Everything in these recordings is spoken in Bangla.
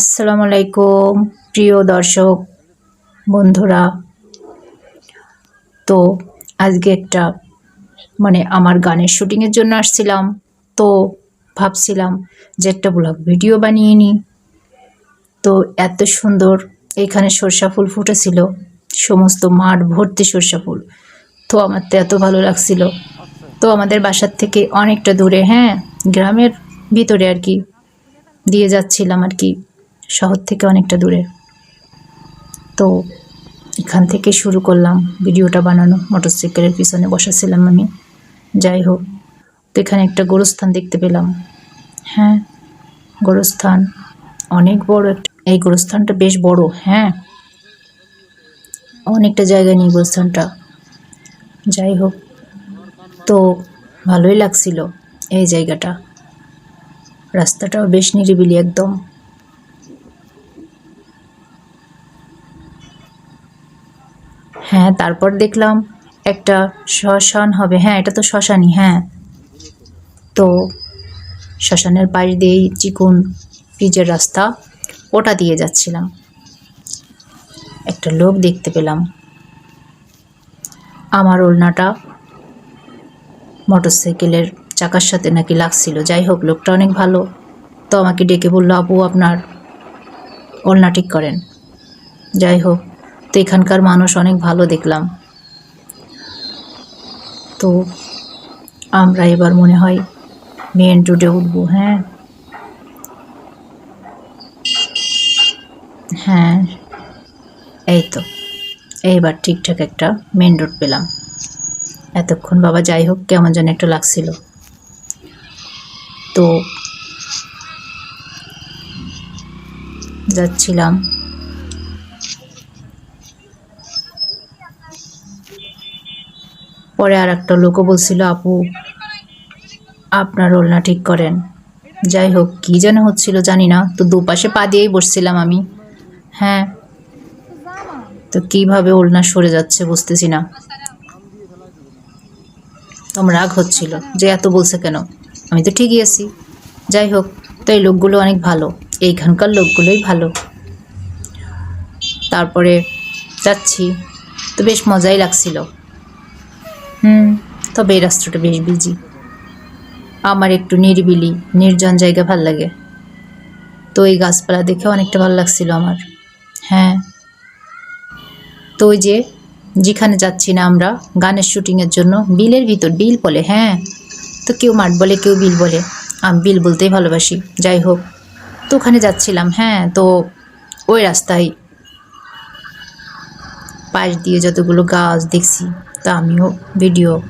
আসসালামু আলাইকুম, প্রিয় দর্শক বন্ধুরা। তো, আজকে একটা মানে আমার গানের শুটিংয়ের জন্য আসছিলাম। তো, ভাবছিলাম যে একটা ব্লগ ভিডিও বানিয়ে নিই। তো, এত সুন্দর এখানে সর্ষা ফুল ফুটেছিল, সমস্ত মাঠ ভর্তি সর্ষা ফুল। তো, আমার তো এত ভালো লাগছিল। তো, আমাদের বাসার থেকে অনেকটা দূরে হ্যাঁ গ্রামের ভিতরে আর কি, দিয়ে যাচ্ছিলাম আর কি। শহর থেকে অনেকটা দূরে। তো এখান থেকে শুরু করলাম ভিডিওটা বানানো, মোটরসাইকেলের পিছনে বসাছিলাম আমি। যাই হোক, তো এখানে একটা গোরস্থান দেখতে পেলাম। হ্যাঁ গোরস্থান অনেক বড় একটা, এই গোরস্থানটা বেশ বড় হ্যাঁ। অনেকটা জায়গা নিয়ে গোরস্থানটা। যাই হোক, তো ভালোই লাগছিল এই জায়গাটা। রাস্তাটাও বেশ নিরিবিলি একদম। হ্যাঁ তারপর দেখলাম একটা শ্মশান হবে। হ্যাঁ এটা তো শ্মশানই হ্যাঁ। তো শ্মশানের পাশ দিয়েই চিকুন পিচের রাস্তা, ওটা দিয়ে যাচ্ছিলাম। একটা লোক দেখতে পেলাম। আমার ওড়নাটা মোটরসাইকেলের চাকার সাথে নাকি লাগছিল। যাই হোক, লোকটা অনেক ভালো। তো আমাকে ডেকে বলল, আপু, আপনার ওড়না ঠিক করেন। যাই হোক তো এখানকার মানুষ অনেক ভালো দেখলাম। তো আমরা এবার মনে হয় মেন রোডে উঠবো হ্যাঁ? হ্যাঁ এই তো। এইবার ঠিকঠাক একটা মেন রোড পেলাম। এতক্ষণ বাবা যাই হোক, কেমন যেন একটা লাগছিল। তো যাচ্ছিলাম। পরে আর একটা লোকও বলছিল, আপু, আপনার ওলনা ঠিক করেন। যাই হোক, কী যেন হচ্ছিল জানি না, তো দুপাশে পা দিয়েই বসছিলাম আমি। হ্যাঁ তো কীভাবে ওলনা সরে যাচ্ছে বুঝতেছি না। তোমার রাগ হচ্ছিল, যে এত বলছে কেন? আমি তো ঠিকই আছি। যাই হোক, তো এই লোকগুলো অনেক ভালো, এইখানকার লোকগুলোই ভালো। তারপরে যাচ্ছি, তো বেশ মজাই লাগছিল। হুম, তবে এই রাস্তাটা বেশ বিজি আমার একটু নিরিবিলি, নির্জন জায়গা ভালো লাগে। তো এই গাছপালা দেখে অনেকটা ভালো লাগছিল আমার। হ্যাঁ। তো ওই যে, যেখানে যাচ্ছি না আমরা, গানের শুটিংয়ের জন্য, বিলের ভিতর, বিল বলে হ্যাঁ। তো কেউ মাঠ বলে, কেউ বিল বলে। আমি বিল বলতেই ভালোবাসি, যাই হোক। তো ওখানে যাচ্ছিলাম হ্যাঁ তো ওই রাস্তায় পাশ দিয়ে যতগুলো গাছ দেখছি তা আমিও ভিডিও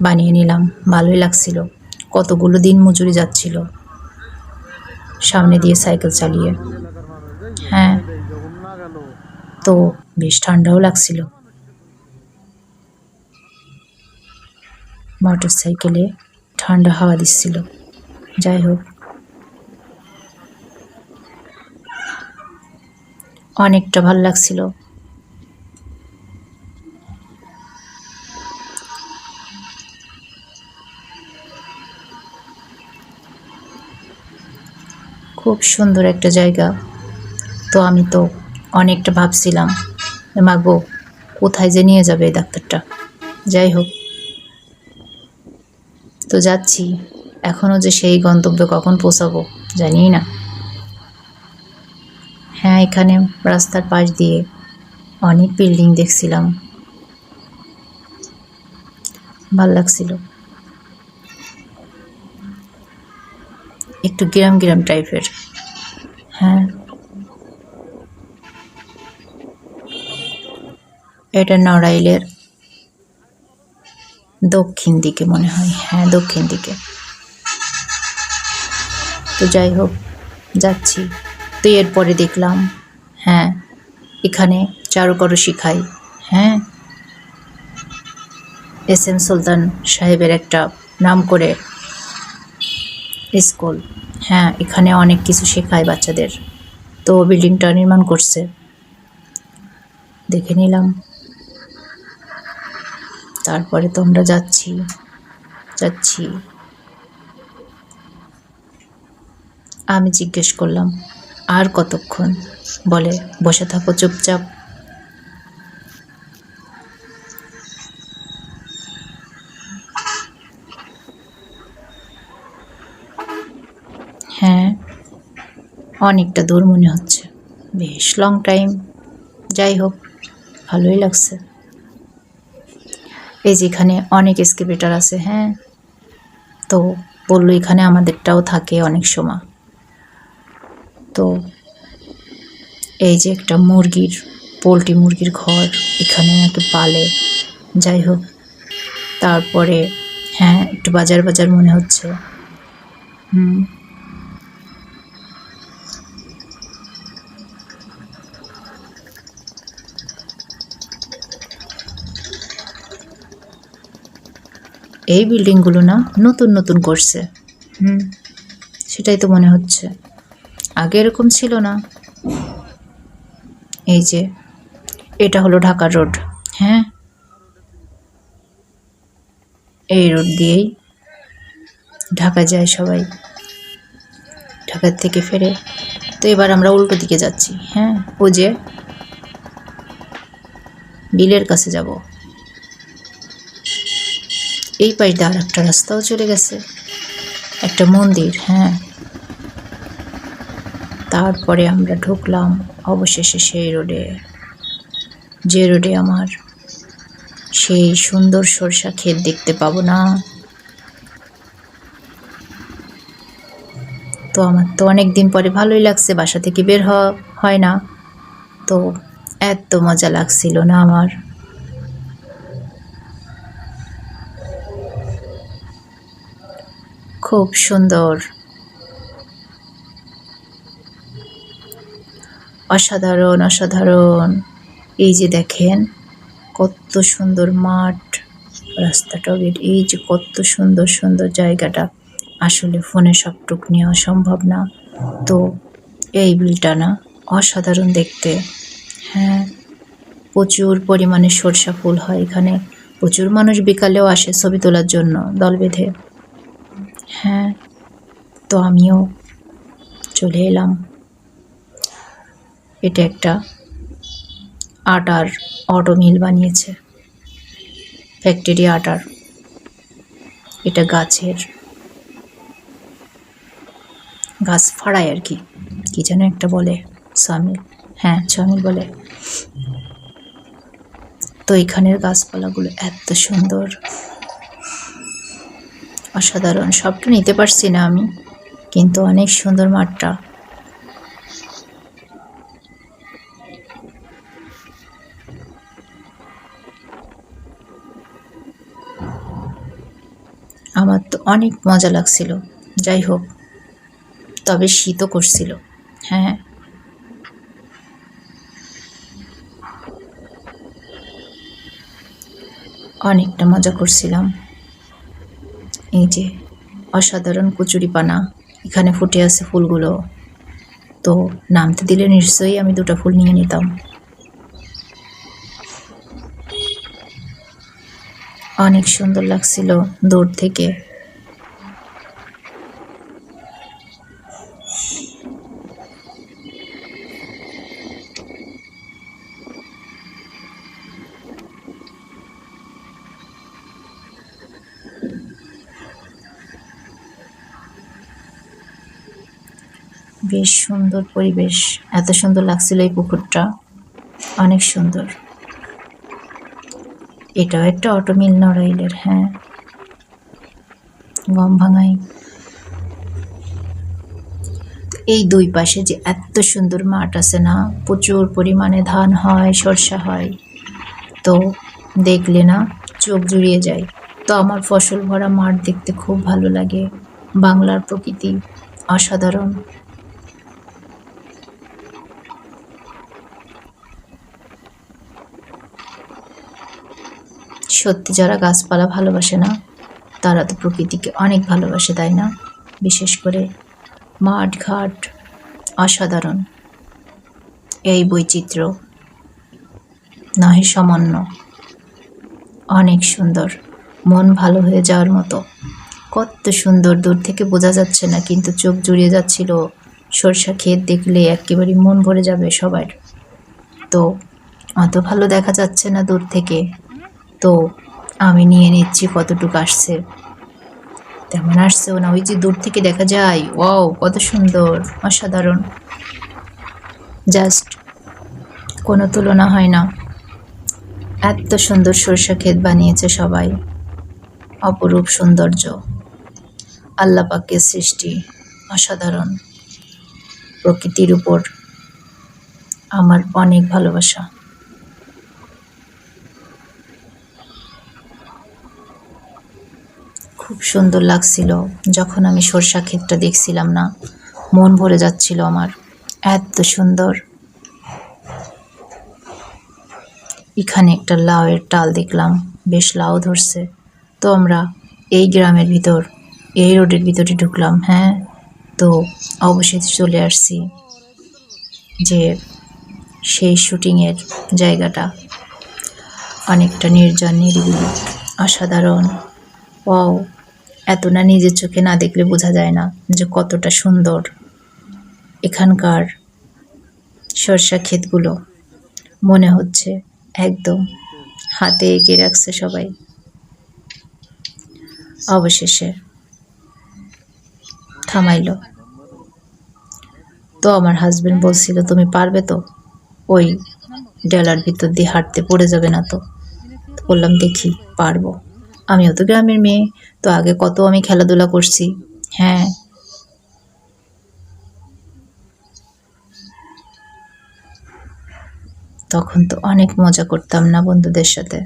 বানিয়ে নিলাম। ভালোই লাগছিল। কতগুলো দিন মজুরি যাচ্ছিল। সামনে দিয়ে সাইকেল চালিয়ে। হ্যাঁ। তো বেশ ঠান্ডাও লাগছিল। মোটর সাইকেলে ঠান্ডা হাওয়া দিচ্ছিল। যাই হোক। অনেকটা ভালো লাগছিল। খুব সুন্দর একটা জায়গা। তো আমি তো অনেকটা ভাবছিলাম মাগো কোথায় যে নিয়ে যাবে এই ডাক্তারটা? যাই হোক। তো যাচ্ছি। এখনও যে সেই গন্তব্যে কখন পৌঁছাবো জানি না। হ্যাঁ এখানে রাস্তার পাশ দিয়ে অনেক বিল্ডিং দেখছিলাম। ভালো লাগছিল। একটু গ্রাম গ্রাম টাইপের। হ্যাঁ। এটা নড়াইলের দক্ষিণ দিকে মনে হয়। হ্যাঁ দক্ষিণ দিকে। তো যাই হোক, যাচ্ছি। তো এরপরে দেখলাম হ্যাঁ এখানে চারুকরো শিখাই। হ্যাঁ। এস এম সুলতান সাহেবের একটা নাম করে স্কুল। হ্যাঁ এখানে অনেক কিছু শেখায় বাচ্চাদের। তো বিল্ডিংটা নির্মাণ করছে। দেখে নিলাম। তারপরে তো আমরা যাচ্ছি। যাচ্ছি। আমি জিজ্ঞেস করলাম, আর কতক্ষণ? বলে, বসে থাকো চুপচাপ হ্যাঁ অনেকটা দূর মনে হচ্ছে। বেশ লং টাইম যাই হোক, ভালোই লাগছে। এই যেখানে অনেক এসকেভেটার আছে হ্যাঁ? তো বলল এখানে আমাদেরটাও থাকে অনেক সময়। তো এই যে একটা মুরগির, পোলট্রি মুরগির ঘর, এখানে নাকি পালে। যাই হোক, তারপরে হ্যাঁ একটু বাজার বাজার মনে হচ্ছে। হুম। এই বিল্ডিংগুলো না নতুন নতুন করছে। হুম, সেটাই তো মনে হচ্ছে। আগে এরকম ছিল না। এই যে, এটা হলো ঢাকা রোড হ্যাঁ? এই রোড দিয়েই ঢাকা যায় সবাই। ঢাকার থেকে ফেরে। তো এবার আমরা উল্টো দিকে যাচ্ছি হ্যাঁ? ও যে, বিলের কাছে যাব। এই পাশ দিয়ে আর একটা রাস্তাও চলে গেছে। একটা মন্দির হ্যাঁ। তারপরে আমরা ঢুকলাম অবশেষে সেই রোডে। যে রোডে আমার সেই সুন্দর সরষা ক্ষেত দেখতে পাবো না। তো আমার তো অনেক দিন পরে ভালোই লাগছে, বাসা থেকে বের হয় না। তো এত মজা লাগছিল না আমার। খুব সুন্দর। অসাধারণ অসাধারণ। এই যে দেখেন, কত সুন্দর মাঠ, রাস্তাটা বের- এই যে কত সুন্দর সুন্দর জায়গাটা। আসলে ফোনে সবটুক নেওয়া সম্ভব না। তো এই বিলটা না, অসাধারণ দেখতে। হ্যাঁ প্রচুর পরিমাণে সরষা ফুল হয় এখানে। প্রচুর মানুষ বিকালেও আসে ছবি তোলার জন্য দল বেঁধে। হ্যাঁ তো আমিও চলে এলাম। এটা একটা আটার অটো মিল বানিয়েছে। ফ্যাক্টরি আটার। এটা গাছের। গাছ ফাড়ায় আর কি। কি যেন একটা বলে, সামিল। হ্যাঁ সামিল বলে। তো এখানের গাছপালাগুলো এত সুন্দর। অসাধারণ, সবটা নিতে পারছি না আমি, কিন্তু অনেক সুন্দর মাঠটা। আমার তো অনেক মজা লাগছিল, যাই হোক, তবে শীতও করছিল হ্যাঁ। অনেকটা মজা করছিলাম। যে অসাধারণ কচুরিপানা। এখানে ফুটে আছে ফুলগুলো। তো নামতে দিলে নিশ্চয়ই আমি দুটো ফুল নিয়ে নিতাম। অনেক সুন্দর লাগছিল দূর থেকে। বেশ সুন্দর পরিবেশ। এত সুন্দর লাগছিল এই পুকুরটা। অনেক সুন্দর। এটাও একটা অটো মিল নড়াইলের হ্যাঁ। গম ভাঙাই। এই দুই পাশে যে এত সুন্দর মাঠ আছে না, প্রচুর পরিমাণে ধান হয়, সর্ষা হয়। তো দেখলে না, চোখ জুড়িয়ে যায়। তো আমার ফসল ভরা মাঠ দেখতে খুব ভালো লাগে। বাংলার প্রকৃতি অসাধারণ। সত্যি যারা গাছপালা ভালোবাসে না, তারা তো প্রকৃতিকে অনেক ভালোবাসে, তাই না? বিশেষ করে মাঠ, ঘাট, অসাধারণ। এই বৈচিত্র্য নহে সামান্য, অনেক সুন্দর। মন ভালো হয়ে যাওয়ার মতো। কত সুন্দর, দূর থেকে বোঝা যাচ্ছে না, কিন্তু চোখ জুড়িয়ে যাচ্ছিল সরষা ক্ষেত দেখলে একেবারে মন ভরে যাবে সবার। তো অত ভালো দেখা যাচ্ছে না দূর থেকে। তো আমি নিয়ে নিচ্ছি, কতটুকু আসছে। তেমন আসছেও না, ওই যে দূর থেকে দেখা যায়। ওয়াও, কত সুন্দর, অসাধারণ। জাস্ট কোনো তুলনা হয় না। এত সুন্দর সরষা ক্ষেত বানিয়েছে সবাই। অপরূপ সৌন্দর্য। আল্লাহ পাকের সৃষ্টি, অসাধারণ। প্রকৃতির উপর আমার অনেক ভালোবাসা। খুব সুন্দর লাগছিল যখন আমি সরষা ক্ষেতটা দেখছিলাম না। মন ভরে যাচ্ছিল আমার। এত সুন্দর। এখানে একটা লাউয়ের টাল দেখলাম। বেশ লাউ ধরছে। তো আমরা এই গ্রামের ভিতর, এই রোডের ভিতরে ঢুকলাম হ্যাঁ? তো অবশেষে চলে আসছি যে সেই শুটিংয়ের জায়গাটা। অনেকটা নির্জন, নিরিবিলি, অসাধারণ। ওয়াও! এত না নিজের চোখে না দেখলে বোঝা যায় না যে কতটা সুন্দর। এখানকার সরষা ক্ষেতগুলো মনে হচ্ছে একদম হাতে এঁকে রাখছে সবাই। অবশেষে থামাইলো। তো আমার হাজবেন্ড বলছিল, তুমি পারবে তো? ওই ডেলার ভিতর দিয়ে হাঁটতে পড়ে যাবে না তো? তো বললাম, দেখি, পারব। আমিও তো গ্রামের মেয়ে। তো আগে কত আমি খেলাধুলা করছি। হ্যাঁ। তখন তো অনেক মজা করতাম না বন্ধুদের সাথে।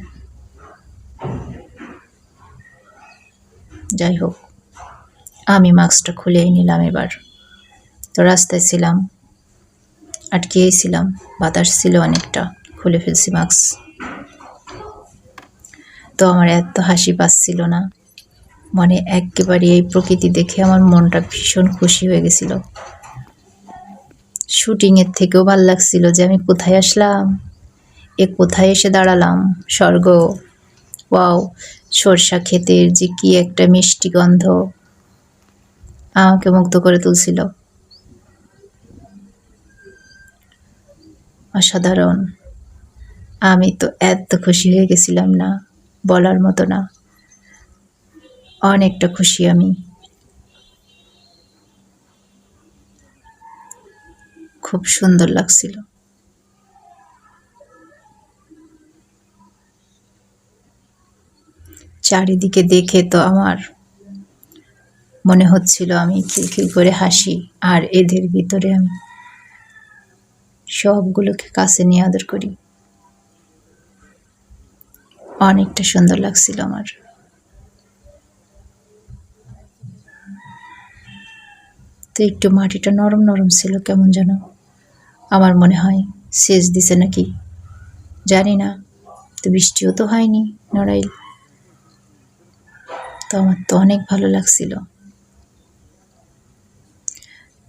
যাই হোক, আমি মাস্কটা খুলেই নিলাম এবার। তো রাস্তায় ছিলাম, আটকেই ছিলাম, বাতাস ছিল অনেকটা, খুলে ফেলছি মাস্ক। তো আমার এত হাসি পাচ্ছিল না। মানে একেবারে এই প্রকৃতি দেখে আমার মনটা ভীষণ খুশি হয়ে গেছিল। শুটিংয়ের থেকেও ভালো লাগছিল যে আমি কোথায় আসলাম? এ কোথায় এসে দাঁড়ালাম? স্বর্গ? ওয়াও, সরষা ক্ষেতের যে কি একটা মিষ্টি গন্ধ। আমাকে মুগ্ধ করে তুলছিল। অসাধারণ। আমি তো এত খুশি হয়ে গেছিলাম না। বলার মতো না। অনেকটা খুশি আমি। খুব সুন্দর লাগছিল। চারিদিকে দেখে তো আমার মনে হচ্ছিল আমি খিলখিল করে হাসি, আর এদের ভিতরে আমি সবগুলোকে কাছে নিয়ে আদর করি। অনেকটা সুন্দর লাগছিল আমার। তো একটু মাটিটা নরম নরম ছিল, কেমন যেন আমার মনে হয় সেচ দিছে নাকি? জানি না, তো বৃষ্টিও তো হয়নি নড়াইল। তো আমার তো অনেক ভালো লাগছিল।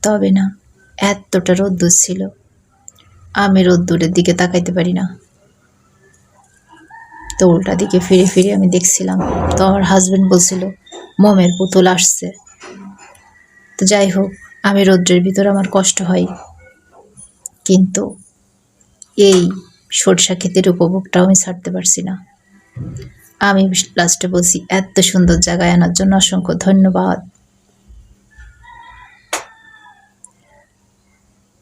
তবে না, এতটা রোদ্দুর ছিল, আমি রোদ্দুরের দিকে তাকাইতে পারি না। তো উল্টা দিকে ফিরে ফিরে আমি দেখছিলাম, তো আমার হাজব্যান্ড বলছিল, মোমের পুতুল আসছে। তো যাই হোক, আমি রৌদ্রের ভিতর আমার কষ্ট হয়। কিন্তু এই সরষা ক্ষেতের উপভোগটাও আমি ছাড়তে পারছি না। আমি লাস্টে বলছি, এত সুন্দর জায়গায় আনার জন্য অসংখ্য ধন্যবাদ।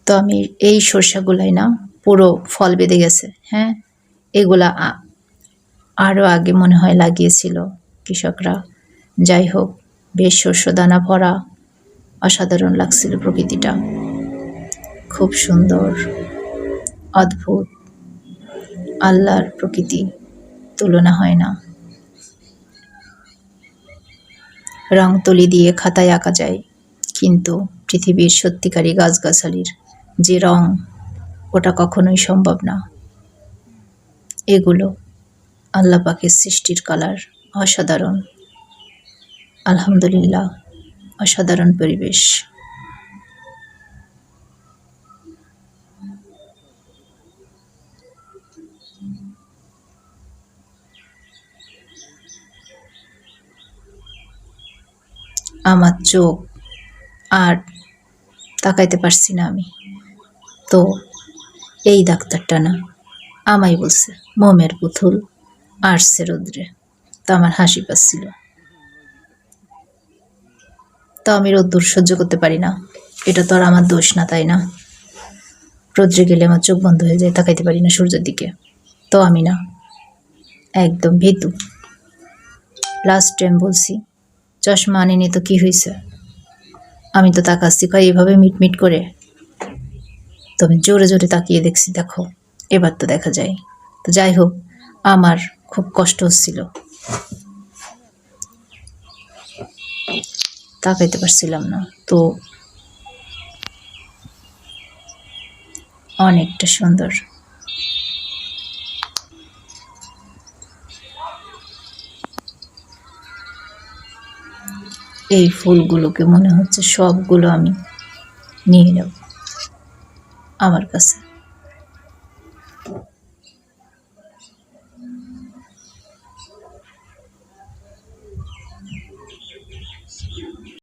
তো আমি এই সরষাগুলাই না, পুরো ফল বেঁধে গেছে হ্যাঁ? এগুলা আরও আগে মনে হয় লাগিয়েছিল কৃষকরা। যাই হোক, বেশ শস্য দানা ভরা, অসাধারণ লাগছিল প্রকৃতিটা। খুব সুন্দর, অদ্ভুত, আল্লাহর প্রকৃতি তুলনা হয় না। রং তুলি দিয়ে খাতায় আঁকা যায়, কিন্তু পৃথিবীর সত্যিকারী গাছগাছালির যে রং, ওটা কখনোই সম্ভব না। এগুলো আল্লাহ পাকের সৃষ্টির কালার অসাধারণ। আলহামদুলিল্লাহ, অসাধারণ পরিবেশ। আমার চোখ আর তাকাইতে পারছি না আমি। তো, এই ডাক্তারটা না আমাই বলছে, মোমের পুতুল। আসছে রোদ্রে তো আমার হাসি পাচ্ছিল। তো আমি রোদ্দুর সহ্য করতে পারি না। এটা তো আর আমার দোষ না, তাই না? রোদ্রে গেলে আমার চোখ বন্ধ হয়ে যায়, তাকাইতে পারি না সূর্যের দিকে। তো আমি না। একদম ভীতু। লাস্ট টাইম বলছি, চশমা আনিনি তো কি হয়েছে আমি তো তাকাচ্ছি, কয় এইভাবে মিটমিট করে। তো আমি জোরে জোরে তাকিয়ে দেখছি, দেখো, এবার তো দেখা যায়। তো যাই হোক, আমার খুব কষ্ট হচ্ছিল। তাকাইতে পারছিলাম না। তো অনেকটা সুন্দর। এই ফুলগুলোকে মনে হচ্ছে সবগুলো আমি নিয়ে নেব। আমার কাছে।